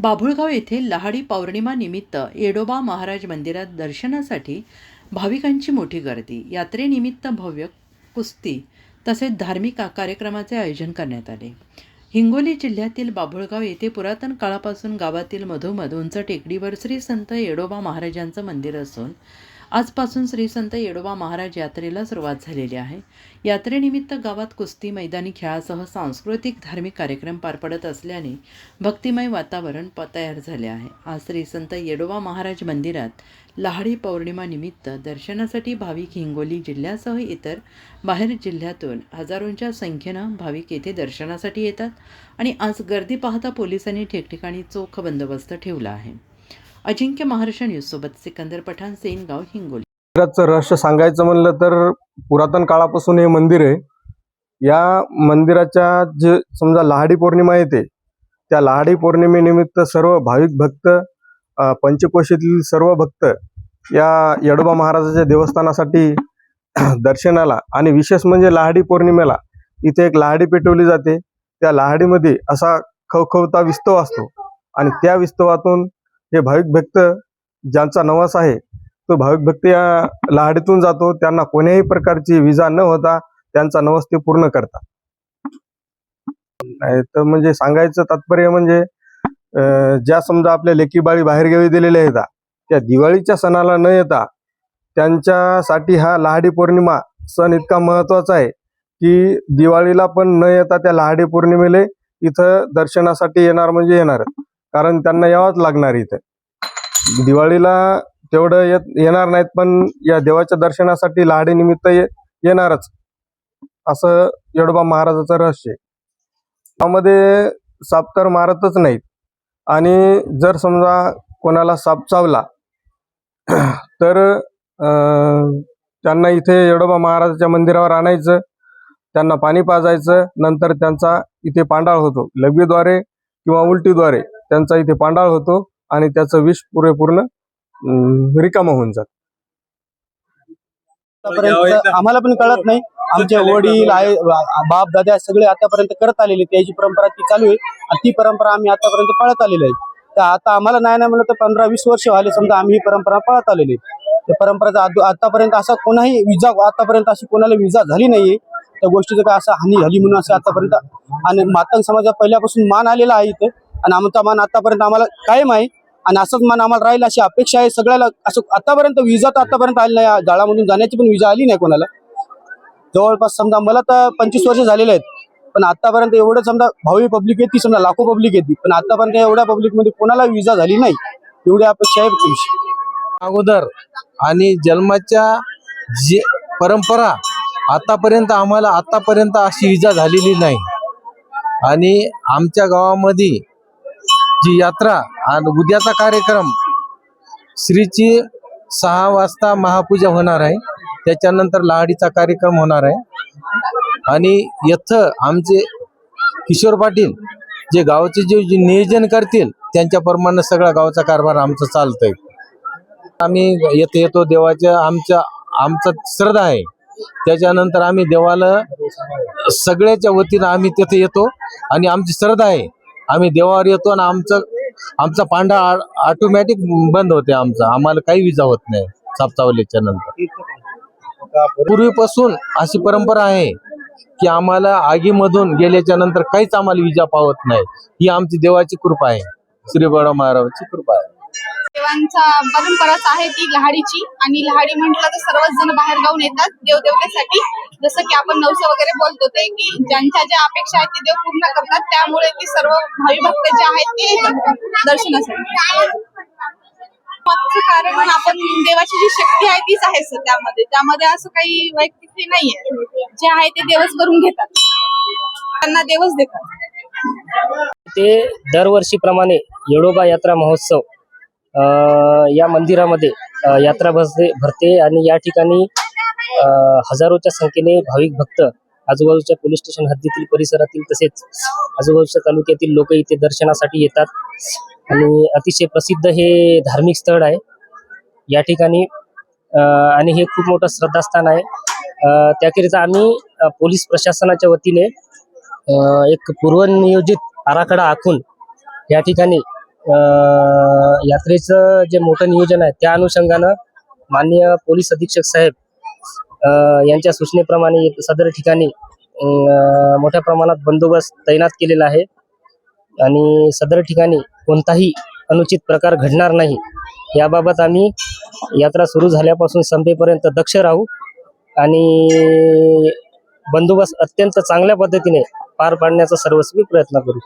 बाभुळगाव येथे लहाडी पौर्णिमा निमित्त येडोबा महाराज मंदिरात दर्शनासाठी भाविकांची मोठी गर्दी. यात्रेनिमित्त भव्य कुस्ती तसेच धार्मिक कार्यक्रमाचे आयोजन करण्यात आले. हिंगोली जिल्ह्यातील बाभुळगाव येथे पुरातन काळापासून गावातील मधोमध उंच टेकडीवर श्री संत येडोबा महाराजांचं मंदिर असून आजपासून श्री संत येडोबा महाराज यात्रेला सुरुवात झालेली आहे. यात्रेनिमित्त गावात कुस्ती मैदानी खेळासह सांस्कृतिक धार्मिक कार्यक्रम पार पडत असल्याने भक्तिमय वातावरण प तयार झाले आहे. आज श्री संत येडोबा महाराज मंदिरात लहाडी पौर्णिमानिमित्त दर्शनासाठी भाविक हिंगोली जिल्ह्यासह इतर बाहेर जिल्ह्यातून हजारोंच्या संख्येनं भाविक येथे दर्शनासाठी येतात आणि आज गर्दी पाहता पोलिसांनी ठिकठिकाणी चोख बंदोबस्त ठेवला आहे. अजिंक्य महाराष्ट्र न्यूजसोबत सिकंदर पठाण सेनगाव हिंगोली. मंदिराचं रहस्य सांगायचं म्हणलं तर पुरातन काळापासून हे मंदिर आहे. या मंदिराच्या जे समजा लहाडी पौर्णिमा येते त्या लहाडी पौर्णिमेनिमित्त सर्व भाविक भक्त पंचकोशीतील सर्व भक्त या येडोबा महाराजाच्या देवस्थानासाठी दर्शनाला आणि विशेष म्हणजे लहाडी पौर्णिमेला इथे एक लहाडी पेटवली जाते. त्या लहाडीमध्ये असा खवखवता विस्तव असतो आणि त्या विस्तवातून हे भाविक भक्त ज्यांचा नवस आहे तो भाविक भक्त या लहाडीतून जातो त्यांना कोणत्याही प्रकारची विजा न होता त्यांचा नवस ते पूर्ण करतात. नाही तर म्हणजे सांगायचं तात्पर्य म्हणजे ज्या समजा आपल्या लेकी बाळी बाहेरगावी दिलेल्या आहेत त्या दिवाळीच्या सणाला न येता त्यांच्यासाठी हा लहाडी पौर्णिमा सण इतका महत्त्वाचा आहे की दिवाळीला पण न येता त्या लहाडी पौर्णिमेला इथं दर्शनासाठी येणार म्हणजे येणार कारण त्यांना यावंच लागणार इथे. दिवाळीला तेवढं येत येणार नाहीत पण या देवाच्या दर्शनासाठी लहाडी निमित्त येणारच. असं येडोबा महाराजाचं रहस्य आहे. त्यामध्ये साप तर मारतच नाहीत. आणि जर समजा कोणाला साप चावला तर त्यांना इथे येडोबा महाराजाच्या मंदिरावर आणायचं त्यांना पाणी पाजायचं नंतर त्यांचा इथे पांडाळ होतो. लघवीद्वारे किंवा उलटीद्वारे. त्यांचा इथे पांडाळ होतो आणि त्याचं विष पुरेपूर्ण रिकामं होऊन जात. आतापर्यंत आम्हाला पण कळत नाही. आमचे वडील आई बाप दादा सगळे आतापर्यंत करत आलेले त्याची परंपरा ती चालू आहे आणि ती परंपरा आम्ही आतापर्यंत पळत आलेलो आहे. तर आता आम्हाला नाही नाही म्हणलं तर पंधरा वीस वर्ष झाले समजा आम्ही ही परंपरा पळत आलेली त्या परंपरेचा आदू- आतापर्यंत असा कोणाही विजा आतापर्यंत अशी कोणाला विजा झाली नाहीये. त्या गोष्टीचं काय असं हानी झाली म्हणून असं आतापर्यंत आणि मातंग समाजा पहिल्यापासून मान आलेला आहे इथं. आणि आमचा मान आतापर्यंत आम्हाला कायम आहे. आणि असंच मान आम्हाला राहील अशी अपेक्षा आहे सगळ्याला. असं आतापर्यंत विजा तर आतापर्यंत आली नाही जाळामधून जाण्याची पण विजा आली नाही कोणाला. जवळपास समजा मला तर पंचवीस वर्ष झालेले आहेत. पण आतापर्यंत एवढं समजा भावी पब्लिक येते समजा लाखो पब्लिक येते. पण आतापर्यंत एवढ्या पब्लिकमध्ये कोणाला विजा झाली नाही. एवढी अपेक्षा आहे तुमची. अगोदर आणि जन्माच्या जे परंपरा आतापर्यंत आम्हाला आतापर्यंत अशी इजा झालेली नाही. आणि आमच्या गावामध्ये जी यात्रा आणि उद्याचा कार्यक्रम श्रीची सहा वाजता महापूजा होणार आहे. त्याच्यानंतर लहाडीचा कार्यक्रम होणार आहे. आणि इथं आमचे किशोर पाटील जे गावचे जे नियोजन करतील त्यांच्याप्रमाणे सगळा गावचा कारभार आमचा चालतोय. आम्ही येथे येतो देवाच्या आमच्या आमचा श्रद्धा आहे. त्याच्यानंतर आम्ही देवाला सगळ्याच्या वतीनं आम्ही तिथे येतो आणि आमची श्रद्धा आहे. आम्ही देवावर येतो आणि आमचं आमचा पांढरा ऑटोमॅटिक बंद होते आमचा. आम्हाला काही विजा होत नाही साप चावल्याच्या नंतर. पूर्वीपासून अशी परंपरा आहे की आम्हाला आगीमधून गेल्याच्यानंतर काहीच आम्हाला विजा पावत नाही. ही आमची देवाची कृपा आहे. श्री बळा महाराजांची कृपा आहे. देवांचा परंपराच आहे ती लहाडीची. आणि लहाडी म्हटलं तर सर्वच जण बाहेर गाऊन येतात देवदेवतेसाठी. जसं की आपण नवसे वगैरे बोलतो ते की ज्यांच्या ज्या अपेक्षा आहेत ते देव पूर्ण करतात त्यामुळे ती सर्व भावी भक्त जे आहेत ते दर्शनासाठी. मागचं कारण आपण देवाची जी शक्ती आहे तीच आहे सर त्यामध्ये. त्यामध्ये असं काही वैयक्तिक हे नाहीये. जे आहे ते देवच करून घेतात. त्यांना देवच देतात. ते दरवर्षीप्रमाणे येडोबा यात्रा महोत्सव अ, या मंदिरामध्ये यात्रा भरते भरते आणि या ठिकाणी हजारोच्या संख्येने भाविक भक्त आजूबाजूच्या पोलीस स्टेशन हद्दीतील परिसरातील तसेच आजूबाजूच्या तालुक्यातील लोक इथे दर्शनासाठी येतात. आणि अतिशय प्रसिद्ध हे धार्मिक स्थळ आहे. या ठिकाणी आणि हे खूप मोठं श्रद्धास्थान आहे. त्याकरिता आम्ही पोलीस प्रशासनाच्या वतीने अ, एक पूर्वनियोजित आराखडा आखून या ठिकाणी यात्रेचं जे मोठं नियोजन आहे त्या अनुषंगानं माननीय पोलीस अधीक्षक साहेब यांच्या सूचनेप्रमाणे सदर ठिकाणी मोठ्या प्रमाणात बंदोबस्त तैनात केलेला आहे. आणि सदर ठिकाणी कोणताही अनुचित प्रकार घडणार नाही. याबाबत आम्ही यात्रा सुरू झाल्यापासून संपेपर्यंत दक्ष राहू. आणि बंदोबस्त अत्यंत चांगल्या पद्धतीने पार पाडण्याचा सर्वस्वी प्रयत्न करू.